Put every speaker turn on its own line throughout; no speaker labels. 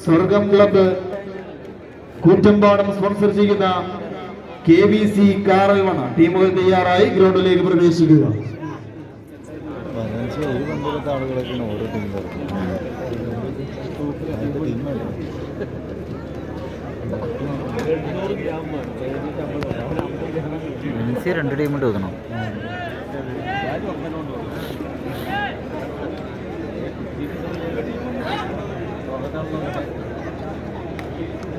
സ്വർഗം club കൂറ്റമ്പാടം sponsor ചെയ്യുന്ന K V C കാറൽവണ ടീമുകൾ തയ്യാറായി ഗ്രൗണ്ടിലേക്ക് പ്രവേശിക്കുക.
രണ്ട് ടീമുണ്ട് പന്തിലത്തെ ഓരോ ടീമിലും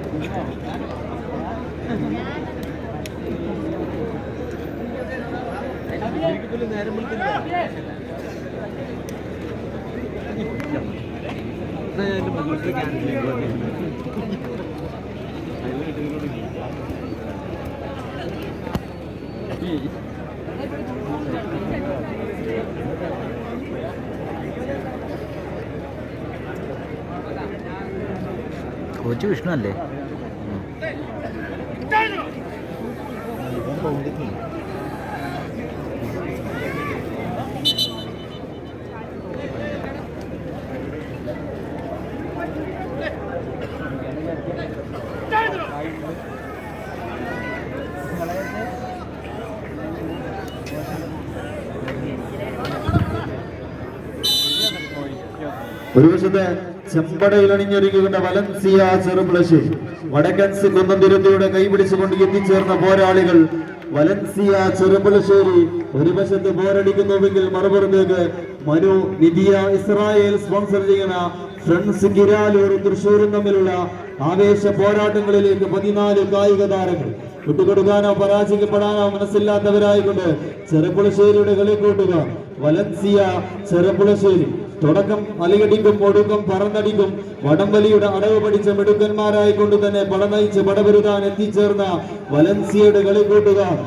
ടീമല്ലേ
വലൻസിയ രണ്ട് ടീമിട്ട് വെക്കണം കോച്ച് വിഷ്ണു അല്ലേ
ഒരു വശത്ത് ചെമ്പടയിൽ അണിഞ്ഞൊരുങ്ങിക്കൊണ്ട് വലൻസിയ ചെറുപ്പുളശ്ശേരി വടക്കൻസ് കുന്നന്തിരുത്തിയുടെ കൈപിടിച്ചുകൊണ്ട് എത്തിച്ചേർന്ന പോരാളികൾ വലൻസിയ ചെറുപ്പുളശ്ശേരി ഒരു വശത്ത് പോരടിക്കുന്നുവെങ്കിൽ മറുപുറത്തേക്ക് മനു നിധിയ ഇസ്രായേൽ സ്പോൺസർ ചെയ്യുന്ന ഫ്രണ്ട്സ് കിരാലൂർ തൃശ്ശൂരും തമ്മിലുള്ള ആവേശ പോരാട്ടങ്ങളിലേക്ക് പതിനാല് കായിക താരങ്ങൾ. വിട്ടുകൊടുക്കാനോ പരാജയപ്പെടാനോ മനസ്സില്ലാത്തവരായിക്കൊണ്ട് ചെറുപ്പുളശ്ശേരിയുടെ കളി കൂട്ടുക വലൻസിയ ചെറുപ്പുളശ്ശേരി തുടക്കം അലിയടിക്കും ഒടുക്കം പറന്നടിക്കും. വടംവലിയുടെ അടവ് പഠിച്ച മിടുക്കന്മാരായിക്കൊണ്ട് തന്നെ പട നയിച്ച് പടപെരുതാൻ എത്തിച്ചേർന്ന വലൻസിയയുടെ കളി കൂട്ടുകാർ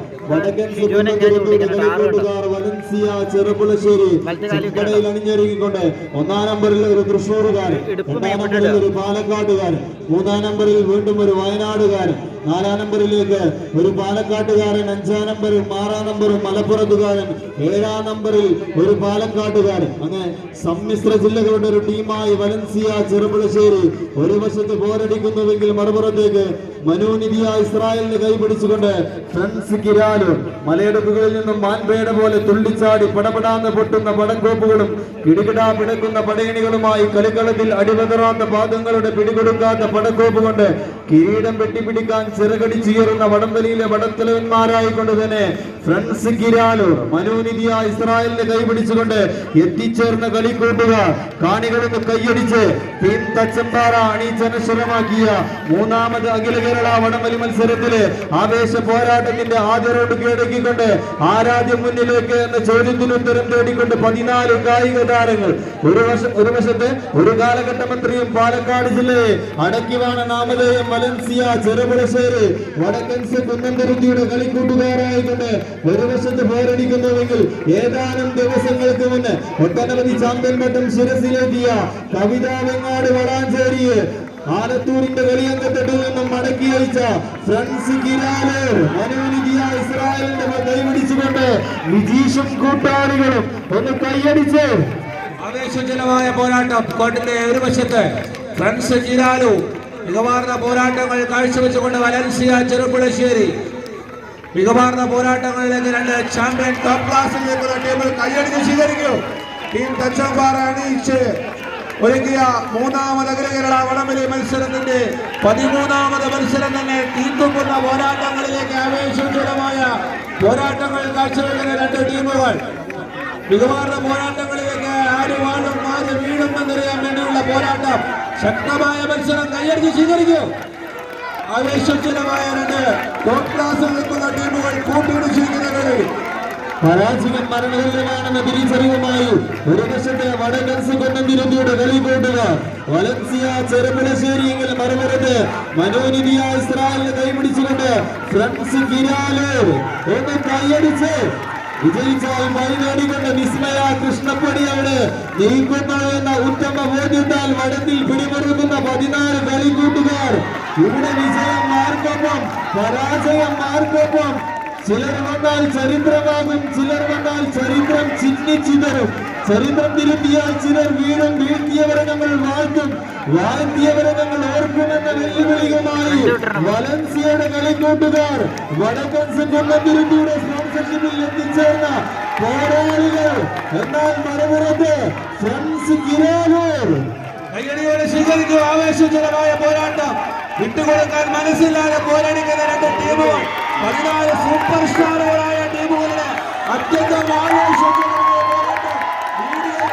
വലൻസിയ ചെറുപ്പുളശ്ശേരി അണിഞ്ഞൊരുങ്ങിക്കൊണ്ട് ഒന്നാം നമ്പറിൽ ഒരു തൃശ്ശൂർകാർ രണ്ടാം നമ്പറിൽ ഒരു പാലക്കാട്ടുകാരൻ മൂന്നാം നമ്പറിൽ വീണ്ടും ഒരു വയനാടുകാരൻ നാലാം നമ്പറിലേക്ക് ഒരു പാലക്കാട്ടുകാരൻ അഞ്ചാം നമ്പറിൽ ആറാം നമ്പറും മലപ്പുറത്തുകാരൻ ഏഴാം നമ്പറിൽ ഒരു പാലക്കാട്ടുകാരൻ. അങ്ങനെ സമ്മിശ്ര ജില്ലകളുടെ ഒരു ടീമായി വലൻസിയ ചെറുപുളശ്ശേരി ഒരു വശത്ത് പോരടിക്കുന്നുവെങ്കിൽ മറുപുറത്തേക്ക് മനോനിധിയ ഇസ്രായേലിന് കൈപിടിച്ചുകൊണ്ട് ഫ്രണ്ട്സ് കിരാലൂർ മലയിടുക്കുകളിൽ നിന്നും മാൻപേട പോലെ തുള്ളിച്ചാടി പടപടാന്ന് പൊട്ടുന്ന പടങ്കോപ്പുകളും കിടുകിടാ പിടക്കുന്ന പടയണികളുമായി കളിക്കളത്തിൽ അടിപതറാത്ത പാദങ്ങളുടെ പിടികൊടുക്കാത്ത പടക്കോപ്പ് കൊണ്ട് കിരീടം വെട്ടിപ്പിടിക്കാൻ ചിറകടിച്ചുയറുന്ന വടംവലിയിലെ വടത്തലവന്മാരായിക്കൊണ്ട് തന്നെ ഫ്രണ്ട്സ് കിരാലൂർ മനോനിധിയ ഇസ്രായേലിനെ കൈപിടിച്ചുകൊണ്ട് എത്തിച്ചേർന്ന കളി കൂട്ടുക കാണികളൊന്ന് കൈയടിച്ച് ടീം തച്ചമ്പാറ അണിച്ചനശ്വരമാക്കിയ മൂന്നാമത് അഖില കേരള വടംവലി മത്സരത്തിലെ ആവേശ പോരാട്ടത്തിന്റെ ആദ്യ റൗണ്ട് കീഴടക്കിക്കൊണ്ട് ആരാധ്യം മുന്നിലേക്ക് എന്ന ചോദ്യത്തിന് ഉത്തരം തേടിക്കൊണ്ട് പതിനാല് കായിക താരങ്ങൾ. ഒരു വർഷം ഒരു വശത്ത് ഒരു കാലഘട്ട മന്ത്രിയും പാലക്കാട് ജില്ലയെ അടക്കിവാണ നാമധേയം വലൻസിയ ചെറുപുളശ്ശേര് വടക്കൻസ് കുന്നന്തുരുത്തിയുടെ കളിക്കൂട്ടുകാരായിക്കൊണ്ട് ഒരു വശത്ത് പോരടിക്കുന്നുവെങ്കിൽ ഏതാനും ദിവസങ്ങൾക്ക് മുന്നേ ഒട്ടനവധി ചാമ്പ്യൻ പട്ടം ശിരസിലെത്തിയ കവിതാ വെങ്ങാട് വളാഞ്ചേരിയെ ആലത്തൂരിന്റെ വെളിയങ്കത്തെട്ടിൽ നിന്നും മടക്കി അയച്ച ഫ്രണ്ട്സ് കിരാൽ മനോനിധിയ ഇസ്രായേലിന്റെ കൈപിടിച്ചുകൊണ്ട് വിജീഷും കൂട്ടാളികളും ഒന്ന് കൈയടിച്ച്.
ആവേശജനമായ പോരാട്ടം കോട്ടിന്റെ ഒരു വശത്ത് ഫ്രണ്ട്സ് ജിരാലു മികവാർന്ന പോരാട്ടങ്ങൾ കാഴ്ചവെച്ചുകൊണ്ട് വലൻസിയ ചെറുപ്പുളശ്ശേരി. മികവാർന്ന പോരാട്ടങ്ങളിലേക്ക് രണ്ട് ചാമ്പ്യൻ ടോപ്പ് ക്ലാസ്സിൽ നിൽക്കുന്ന ടീമുകൾ കൈയടിച്ച് സ്വീകരിക്കൂ. ടീം തച്ചമ്പാറ അണിയിച്ച് ഒരുക്കിയ മൂന്നാമത് അഖില കേരള വടംവലി മത്സരത്തിന്റെ പതിമൂന്നാമത് മത്സരം തന്നെ തീർത്തുക്കുന്ന പോരാട്ടങ്ങളിലേക്ക് ആവേശജനമായ പോരാട്ടങ്ങൾ കാഴ്ചവെക്കുന്ന രണ്ട് ടീമുകൾ. മികവാർന്ന പോരാട്ടങ്ങളിലേക്ക് ആര് വാഴും ആര് വീഴും എന്നറിയാൻ വേണ്ടിയുള്ള പോരാട്ടം ശക്തമായ മത്സരം കൈയടിച്ച് സ്വീകരിക്കും. ആവേശജനമായ രണ്ട് ടോപ്പ് ക്ലാസ്സിൽ നിൽക്കുന്ന ടീമുകൾ കൂട്ടിയിടിച്ചിരിക്കുന്ന കളി.
പരാജയം മരണതുല്യമാണെന്ന തിരിച്ചറിവുമായി ഒരു വശത്തെ വടകൻസ് കൊന്നന്തിരുത്തിയുടെ കളി കൂട്ടുക. വലൻസിയ ചെറുപ്പുളശ്ശേരിയെങ്കിൽ മറുപടത്ത് മനോനിധിയ ഇസ്രായേലിനെ കൈപിടിച്ചുകൊണ്ട് ഫ്രണ്ട്സ് കിരാലൂർ ഒന്ന് കൈയടിച്ച് വിജയിച്ചാൽ വഴി നേടിക്കൊണ്ട് വിസ്മയ കൃഷ്ണപ്പടി നീക്കുന്നു എന്ന ഉത്തമ ബോധ്യത്താൽ വടത്തിൽ പിടിമുറുക്കുന്ന പതിനാല് കളിക്കൂട്ടുകാർ. ഇവിടെ വിജയം മാർക്കൊപ്പം പരാജയം മാർക്കൊപ്പം ചിലർ വന്നാൽ ചരിത്രമാകും ചിലർ വന്നാൽ ചരിത്രം ചിന്നിച്ചിതറും ചരിത്രം തിരുത്തിയാൽ ചിലർ വീണ്ടും വീഴ്ത്തിയവരെ നമ്മൾ വാഴ്ത്തും. വാഴ്ത്തിയവരെ നമ്മൾ ഓർക്കുമെന്ന വെല്ലുവിളികളുമായി വലൻസിയയുടെ കളിക്കൂട്ടുകാർ വടക്കൻ തിരുത്തിയുടെ സ്പോൺസർഷിപ്പിൽ എത്തിച്ചേർന്ന പോരാളികൾ. എന്നാൽ മറുപുറത്ത് ഫ്രണ്ട്സ് കിരാലൂർ.
കയ്യടിയോടെ സ്വീകരിക്കും ആവേശജനമായ പോരാട്ടം. വിട്ടുകൊടുക്കാൻ മനസ്സില്ലാതെ പോരാടിക്കുന്ന രണ്ട് ടീമുകൾ. പതിനാല് സൂപ്പർ സ്റ്റാറുകളായ ടീമുകളിലെ അത്യന്തം ആവേശജനമായ പോരാട്ടം. വീഡിയോ